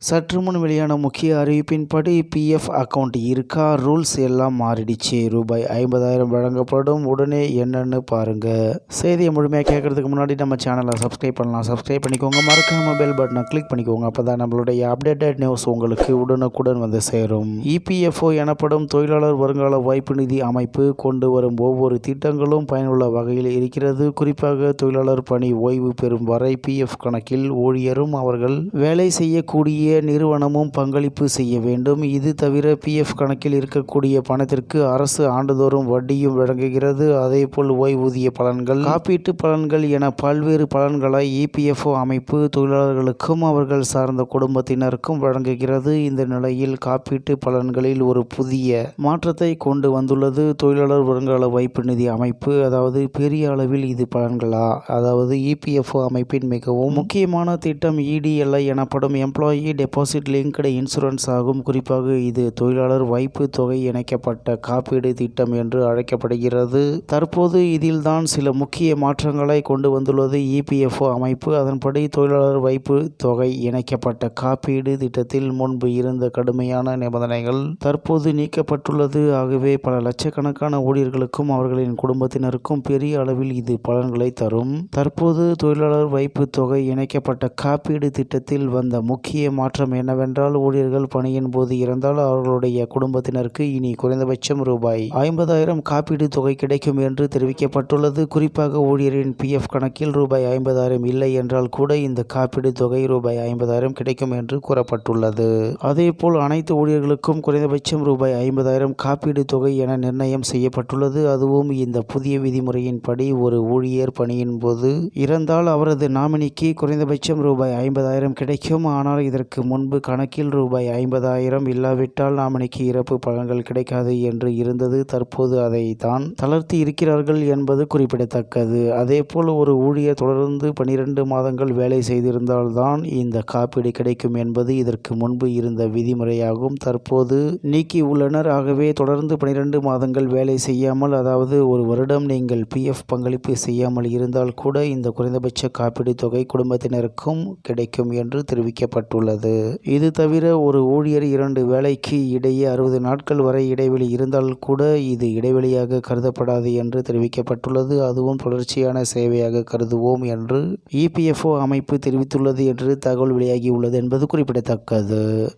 சற்று முன் வெளியான முக்கிய அறிவிப்பின்படி பிஎஃப் அக்கவுண்ட் இருக்கா? ரூல்ஸ் எல்லாம் மாறிடுச்சு. ரூபாய் ஐம்பதாயிரம் வழங்கப்படும். உடனே என்னன்னு பாருங்க. செய்தியை முழுமையாக கேட்கறதுக்கு முன்னாடி நம்ம சேனலை சப்ஸ்கிரைப் பண்ணலாம். சப்ஸ்கிரைப் பண்ணிக்கோங்க. மறக்காம பெல் பட்டனை கிளிக் பண்ணிக்கோங்க. அப்பதான் நம்மளுடைய அப்டேட்டட் நியூஸ் உங்களுக்கு உடனுக்குடன் வந்து சேரும். இபிஎஃப்ஓ எனப்படும் தொழிலாளர் வருங்கால வாய்ப்பு நிதி அமைப்பு கொண்டு வரும் ஒவ்வொரு திட்டங்களும் பயனுள்ள வகையில் இருக்கிறது. குறிப்பாக தொழிலாளர் பணி ஓய்வு பெறும் வரை பிஎஃப் கணக்கில் ஊழியரும் அவர்கள் வேலை செய்யக்கூடிய நிறுவனமும் பங்களிப்பு செய்ய வேண்டும். இது தவிர பிஎஃப் கணக்கில் இருக்கக்கூடிய பணத்திற்கு அரசு ஆண்டுதோறும் வட்டியும் வழங்குகிறது. அதேபோல் ஓய்வூதிய பலன்கள் காப்பீட்டு பலன்கள் என பல்வேறு பலன்களை இபிஎஃப்ஓ அமைப்பு தொழிலாளர்களுக்கும் அவர்கள் சார்ந்த குடும்பத்தினருக்கும் வழங்குகிறது. இந்த நிலையில் காப்பீட்டு பலன்களில் ஒரு புதிய மாற்றத்தை கொண்டு வந்துள்ளது தொழிலாளர் வருங்கால வைப்பு நிதி அமைப்பு. அதாவது பெரிய அளவில் இது பலன்களா? அதாவது இபிஎஃப்ஓ அமைப்பின் மிகவும் முக்கியமான திட்டம் இடிஎல்ஐ எனப்படும் எம்ப்ளாயி டெபாசிட் லிங்க்டு இன்சூரன்ஸ் ஆகும். குறிப்பாக இது தொழிலாளர் வைப்பு தொகை இணைக்கப்பட்ட காப்பீடு திட்டம் என்று அழைக்கப்படுகிறது. தற்போது இதில்தான் சில முக்கிய மாற்றங்களை கொண்டு வந்துள்ளது இபிஎஃப்ஓ அமைப்பு. அதன்படி தொழிலாளர் வைப்பு தொகை இணைக்கப்பட்ட காப்பீடு திட்டத்தில் முன்பு இருந்த கடுமையான நிபந்தனைகள் தற்போது நீக்கப்பட்டுள்ளது. ஆகவே பல லட்சக்கணக்கான ஊழியர்களுக்கும் அவர்களின் குடும்பத்தினருக்கும் பெரிய அளவில் இது பலன்களை தரும். தற்போது தொழிலாளர் வைப்பு தொகை இணைக்கப்பட்ட காப்பீடு திட்டத்தில் வந்த முக்கிய மாற்றம் என்னவென்றால் ஊழியர்கள் பணியின் போது இறந்தால் அவர்களுடைய குடும்பத்தினருக்கு இனி குறைந்தபட்சம் ரூபாய் ஐம்பதாயிரம் காப்பீடு தொகை கிடைக்கும் என்று தெரிவிக்கப்பட்டுள்ளது. குறிப்பாக ஊழியரின் பிஎஃப் கணக்கில் ரூபாய் ஐம்பதாயிரம் இல்லை என்றால் கூட இந்த காப்பீடு தொகை ரூபாய் ஐம்பதாயிரம் கிடைக்கும் என்று கூறப்பட்டுள்ளது. அதேபோல் அனைத்து ஊழியர்களுக்கும் குறைந்தபட்சம் ரூபாய் ஐம்பதாயிரம் காப்பீடு தொகை என நிர்ணயம் செய்யப்பட்டுள்ளது. அதுவும் இந்த புதிய விதிமுறையின்படி ஒரு ஊழியர் பணியின் போது இறந்தால் அவரது நாமினிக்கு குறைந்தபட்சம் ரூபாய் ஐம்பதாயிரம் கிடைக்கும். ஆனால் இதற்கு முன்பு கணக்கில் ரூபாய் ஐம்பதாயிரம் இல்லாவிட்டால் நாமினிக்கு இறப்பு பலன்கள் கிடைக்காது என்று இருந்தது. தற்போது அதை தான் தளர்த்தி இருக்கிறார்கள் என்பது குறிப்பிடத்தக்கது. அதேபோல் ஒரு ஊழியர் தொடர்ந்து பனிரெண்டு மாதங்கள் வேலை செய்திருந்தால்தான் இந்த காப்பீடு கிடைக்கும் என்பது இதற்கு முன்பு இருந்த விதிமுறையாகும். தற்போது நீக்கி உள்ளனர் ஆகவே தொடர்ந்து பனிரெண்டு மாதங்கள் வேலை செய்யாமல் அதாவது ஒரு வருடம் நீங்கள் பிஎஃப் பங்களிப்பு செய்யாமல் இருந்தால் கூட இந்த குறைந்தபட்ச காப்பீடு தொகை குடும்பத்தினருக்கும் கிடைக்கும் என்று தெரிவிக்கப்பட்டுள்ளது. இது தவிர ஒரு ஊழியர் இரண்டு வேலைக்கு இடையே அறுபது நாட்கள் வரை இடைவெளி இருந்தால் கூட இது இடைவெளியாக கருதப்படாது என்று தெரிவிக்கப்பட்டுள்ளது. அதுவும் தொடர்ச்சியான சேவையாக கருதுவோம் என்று இபிஎஃப்ஓ அமைப்பு தெரிவித்துள்ளது என்று தகவல் வெளியாகியுள்ளது என்பது குறிப்பிடத்தக்கது.